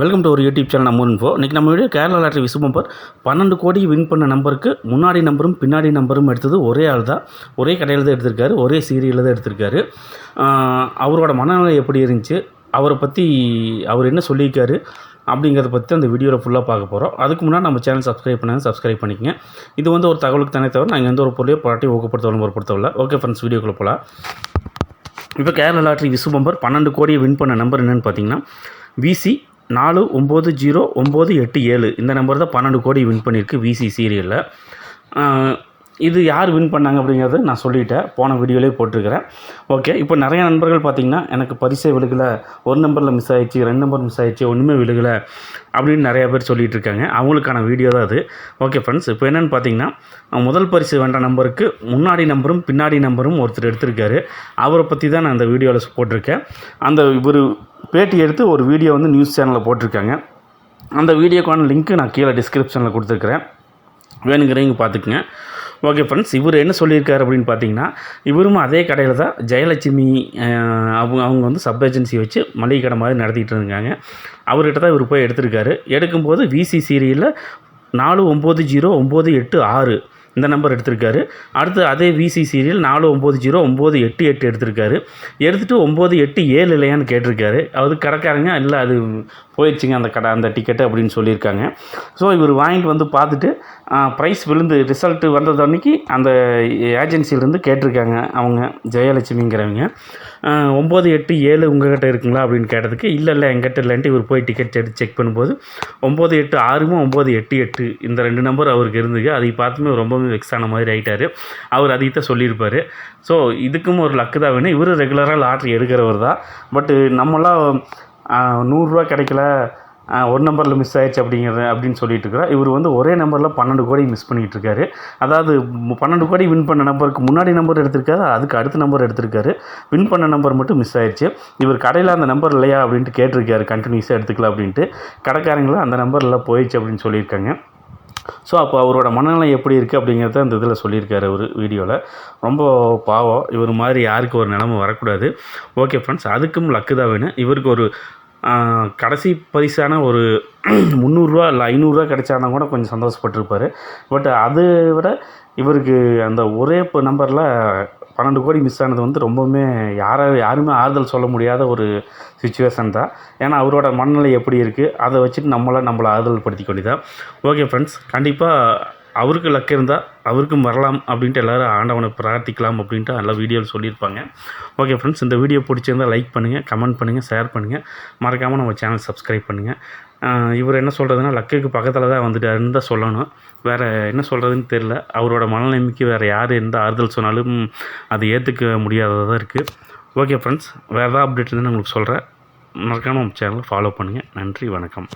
Welcome to ஒரு YouTube channel நம்ம info இன்றைக்கி நம்ம video Kerala lottery Vishu number பன்னெண்டு கோடி வின் பண்ண நம்பருக்கு முன்னாடி நம்பரும் பின்னாடி நம்பரும் எடுத்தது ஒரே ஆள் தான். ஒரே கடையில் தான் எடுத்திருக்காரு ஒரே சீரியலில் தான் எடுத்திருக்காரு. அவரோட மனநிலை எப்படி இருந்துச்சு அவரை பற்றி அவர் என்ன சொல்லியிருக்காரு அப்படிங்கிறத பற்றி அந்த வீடியோவில் ஃபுல்லாக பார்க்க போகிறோம் அதுக்கு முன்னாடி நம்ம சேனல் சப்ஸ்கிரைப் பண்ணாங்க சப்ஸ்கிரைப் பண்ணிக்கங்க. இது வந்து ஒரு தகவலுக்கு தானே தவிர நாங்கள் எந்த ஒரு பொருளையோ பாட்டி ஊக்கப்படுத்தவளும் பொருட்படுத்தவில்லை ஓகே ஃப்ரெண்ட்ஸ் வீடியோக்குள்ளே போகலாம் இப்போ கேரளா லாட்ரி விசு பம்பர் பன்னெண்டு கோடியை வின் பண்ண நம்பர் என்னென்னு பார்த்தீங்கன்னா விசி நாலு ஒம்பது ஜீரோ ஒம்பது எட்டு ஏழு. இந்த நம்பர் தான் பன்னெண்டு கோடி வின் பண்ணியிருக்கு விசி சீரியலில் இது யார் வின் பண்ணாங்க அப்படிங்கிறது நான் சொல்லிட்டேன். போன வீடியோலேயே போட்டிருக்கிறேன். ஓகே இப்போ நிறைய நண்பர்கள் பார்த்தீங்கன்னா எனக்கு பரிசை விழுகலை. ஒரு நம்பரில் மிஸ் ஆயிடுச்சு ரெண்டு நம்பர் மிஸ் ஆயிடுச்சு ஒன்றுமே விழுகலை அப்படின்னு நிறையா பேர் சொல்லிகிட்டு இருக்காங்க. அவங்களுக்கான வீடியோ தான் அது. ஓகே ஃப்ரெண்ட்ஸ் இப்போ என்னென்னு பார்த்தீங்கன்னா முதல் பரிசு வேண்ட நம்பருக்கு முன்னாடி நம்பரும் பின்னாடி நம்பரும் ஒருத்தர் எடுத்திருக்காரு. அவரை பற்றி தான் நான் அந்த வீடியோவில் போட்டிருக்கேன். அந்த இவர் பேட்டி எடுத்து ஒரு வீடியோ வந்து நியூஸ் சேனலில் போட்டிருக்காங்க. அந்த வீடியோக்கான லிங்க்கு நான் கீழே டிஸ்கிரிப்ஷனில் கொடுத்துருக்குறேன். வேணுங்கிறவங்க பார்த்துக்குங்க. ஓகே ஃப்ரெண்ட்ஸ் இவர் என்ன சொல்லியிருக்காரு அப்படின்னு பார்த்தீங்கன்னா இவரும் அதே கடையில் தான் ஜெயலட்சுமி அவங்க அவங்க வந்து சப் ஏஜென்சி வச்சு மளிகை கடை மாதிரி நடத்திக்கிட்டு இருந்தாங்க அவர்கிட்ட தான் இவர் போய் எடுத்திருக்காரு. எடுக்கும்போது விசி சீரியலில் நாலு ஒம்பது ஜீரோ ஒம்பது எட்டு ஆறு இந்த நம்பர் எடுத்திருக்காரு. அடுத்து அதே விசி சீரியல் நாலு ஒம்பது ஜீரோ ஒம்பது எட்டு எட்டு எடுத்திருக்காரு. எடுத்துகிட்டு ஒம்பது எட்டு ஏழு இல்லையான்னு கேட்டிருக்காரு. அது கடைக்காரங்க இல்லை அது போயிடுச்சுங்க அந்த கடை அந்த டிக்கெட்டு அப்படின்னு சொல்லியிருக்காங்க. ஸோ இவர் வாங்கிட்டு வந்து பார்த்துட்டு ப்ரைஸ் விழுந்து ரிசல்ட்டு வந்ததன்னைக்கு அந்த ஏஜென்சிலேருந்து கேட்டிருக்காங்க அவங்க ஜெயலட்சுமிங்கிறவங்க. ஒம்பது எட்டு ஏழு உங்ககிட்ட இருக்குங்களா அப்படின்னு கேட்டதுக்கு இல்லை இல்லை எங்கிட்ட இல்லைன்ட்டு இவர் போய் டிக்கெட் எடுத்து செக் பண்ணும்போது ஒம்பது எட்டு ஆறுமும் ஒம்பது எட்டு எட்டு இந்த ரெண்டு நம்பர் அவருக்கு இருந்தது. அதை பார்த்துமே ரொம்பவே வெக்ஸ் ஆன மாதிரி ஆகிட்டார் அவர் அதைத்தான் சொல்லியிருப்பார். ஸோ இதுக்கும் ஒரு லக்கு தான் வேணும். இவர் ரெகுலராக லாட்ரி எடுக்கிறவர் தான். பட்டு நம்மளாம் நூறுரூவா கிடைக்கல ஒரு நம்பரில் மிஸ் ஆயிடுச்சு அப்படிங்கிற அப்படின்னு சொல்லிட்டு இருக்கிறார் இவர் வந்து ஒரே நம்பரில் பன்னெண்டு கோடி மிஸ் பண்ணிகிட்டு இருக்காரு. அதாவது பன்னெண்டு கோடி வின் பண்ண நம்பருக்கு முன்னாடி நம்பர் எடுத்திருக்காரு அதுக்கு அடுத்த நம்பர் எடுத்திருக்காரு. வின் பண்ண நம்பர் மட்டும் மிஸ் ஆயிடுச்சு. இவர் கடையில் அந்த நம்பர் இல்லையா அப்படின்ட்டு கேட்டிருக்காரு. கண்டினியூஸாக எடுத்துக்கலாம் அப்படின்ட்டு. கடைக்காரங்களும் அந்த நம்பரில் போயிடுச்சு அப்படின்னு சொல்லியிருக்காங்க. ஸோ அப்போ அவரோட மனநிலை எப்படி இருக்குது அப்படிங்கிறத அந்த இதில் சொல்லியிருக்காரு அவர் வீடியோவில் ரொம்ப பாவம். இவர் மாதிரி யாருக்கு ஒரு நிலமை வரக்கூடாது. ஓகே ஃப்ரெண்ட்ஸ் அதுக்கும் லக்கு தான் வேணும். இவருக்கு ஒரு கடைசி பரிசான ஒரு முந்நூறுரூவா இல்லை ஐநூறுரூவா கிடைச்சானா கூட கொஞ்சம் சந்தோஷப்பட்டிருப்பார். பட் அதை விட இவருக்கு அந்த ஒரே இப்போ நம்பரில் பன்னெண்டு கோடி மிஸ் ஆனது வந்து ரொம்பவுமே யாரை யாருமே ஆறுதல் சொல்ல முடியாத ஒரு சுச்சுவேஷன் தான். ஏன்னா அவரோட மனநிலை எப்படி இருக்குது அதை வச்சுட்டு நம்மளை நம்மளை ஆறுதல் படுத்திக்க வேண்டியதான் ஓகே ஃப்ரெண்ட்ஸ் கண்டிப்பாக அவருக்கு லக் இருந்தால் அவருக்கும் வரலாம் அப்படின்ட்டு எல்லோரும் ஆண்டவனை பிரார்த்திக்கலாம் அப்படின்ட்டு எல்லா வீடியோவில் சொல்லியிருப்பாங்க. ஓகே ஃப்ரெண்ட்ஸ் இந்த வீடியோ பிடிச்சிருந்தால் லைக் பண்ணுங்கள் கமெண்ட் பண்ணுங்கள் ஷேர் பண்ணுங்கள் மறக்காமல் நம்ம சேனல் சப்ஸ்கிரைப் பண்ணுங்கள் இவர் என்ன சொல்கிறதுனா லக்குக்கு பக்கத்தில் தான் வந்துட்டாருன்னு தான் சொல்லணும். வேறு என்ன சொல்கிறதுன்னு தெரில அவரோட மனநிலைமைக்கு வேறு யார் எந்த ஆறுதல் சொன்னாலும் அது ஏற்றுக்க முடியாததாக இருக்குது ஓகே ஃப்ரெண்ட்ஸ் வேறு ஏதாவது அப்டேட் இருந்தால் உங்களுக்கு சொல்கிறேன் மறக்காமல் நம்ம சேனலை ஃபாலோ பண்ணுங்கள் நன்றி வணக்கம்.